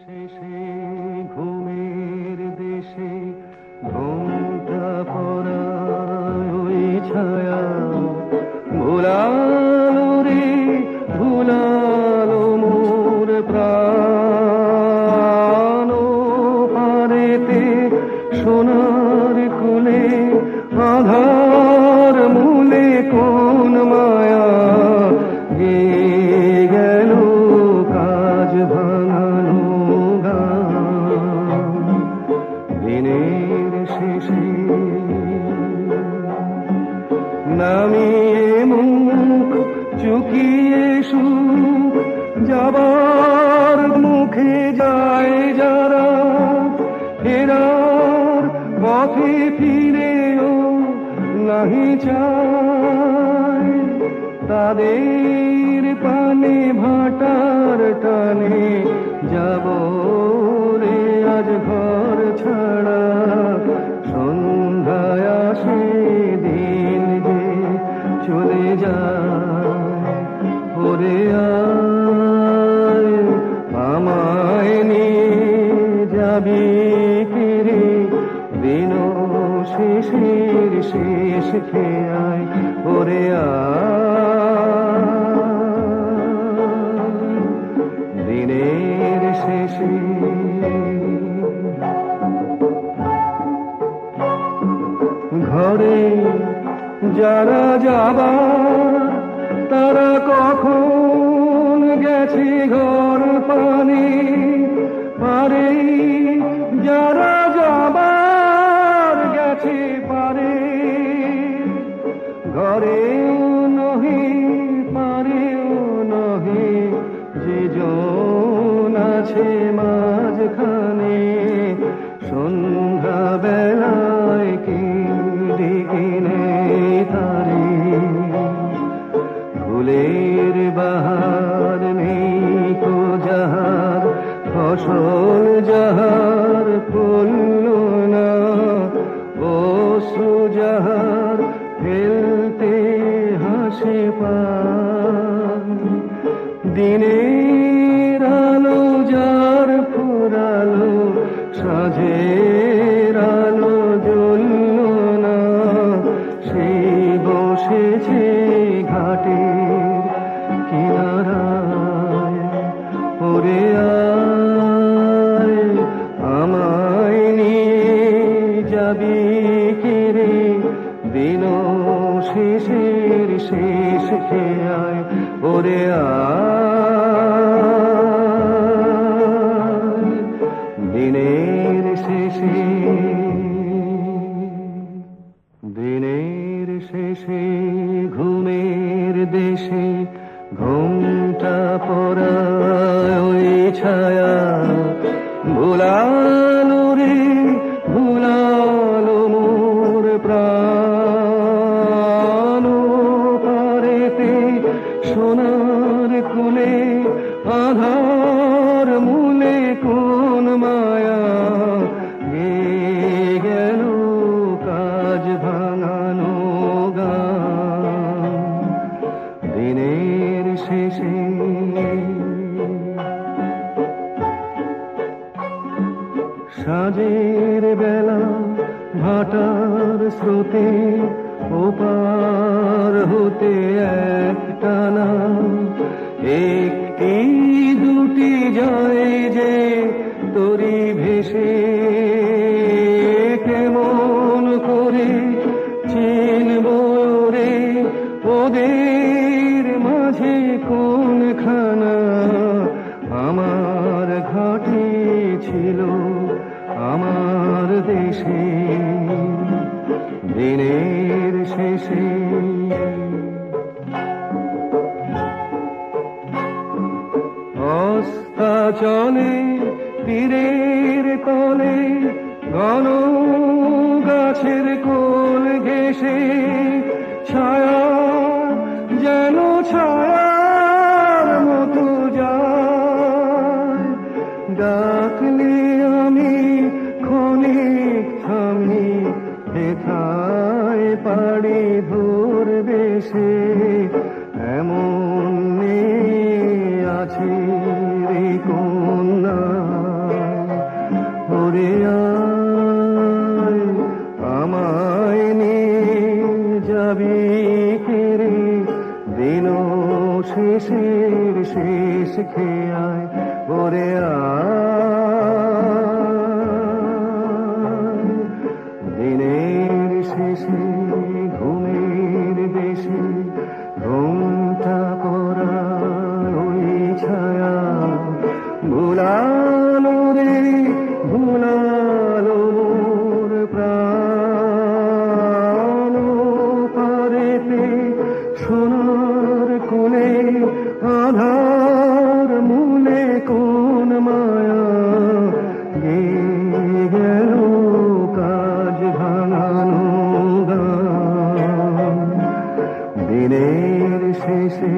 শেষে ঘুমের দেশে ঘুমটা পড়া ওই ছায়া দিনের শেষে নামিয়ে মুখ চুকিয়ে সুখ যাবার মুখে যায় যারা, ফেরার পথে ফিরেও নাহি চায়। তাদের পানে ভাটার টানে যাব যায়। ওরে আয় আমায় যাবি ফিরে দিন শেষের শেষ খেয়ায় দিনের শেষে। ঘরে যারা যাবার তারা কখন গেছে ঘর পানি? পারে, যারা যাবার গেছে পারে ঘরেও নহি, পারেও নহি, যে জন আছে মাঝখানে। সন্ধ্যা true. শেষ খেয়ায় ওরে দিনের শেষে দিনের শেষে ঘুমের দেশে ঘুমটা পড়ায় ওই ছায়া সোনার কুলে আধার মূলে কোন মায়া? গেল কাজ ভাঙানো দিনের শেষে সাজের বেলা ভাটার স্রোতে ওপার হতে একটানা একটি দুটি যায় যে তরি ভেসে কেমন করে চিনব রে? ওদের মাঝে কোনখানা? আমার ঘাটে ছিল আমার দেশে। দিনের শেষে চলে তীরের তলে ঘন গাছের কোল ঘেসে ছায়া যেন ছায়ার মতো যায়। ডাকলে আমি ক্ষণিক থামি হেথায় পাড়ি ধরবে সে শেষের শেষ খেয়ায় ওরে আয়। দিনের শেষে কোন মায়া গেয়ে গেল কাজ ভাঙানো গান দিনের শেষে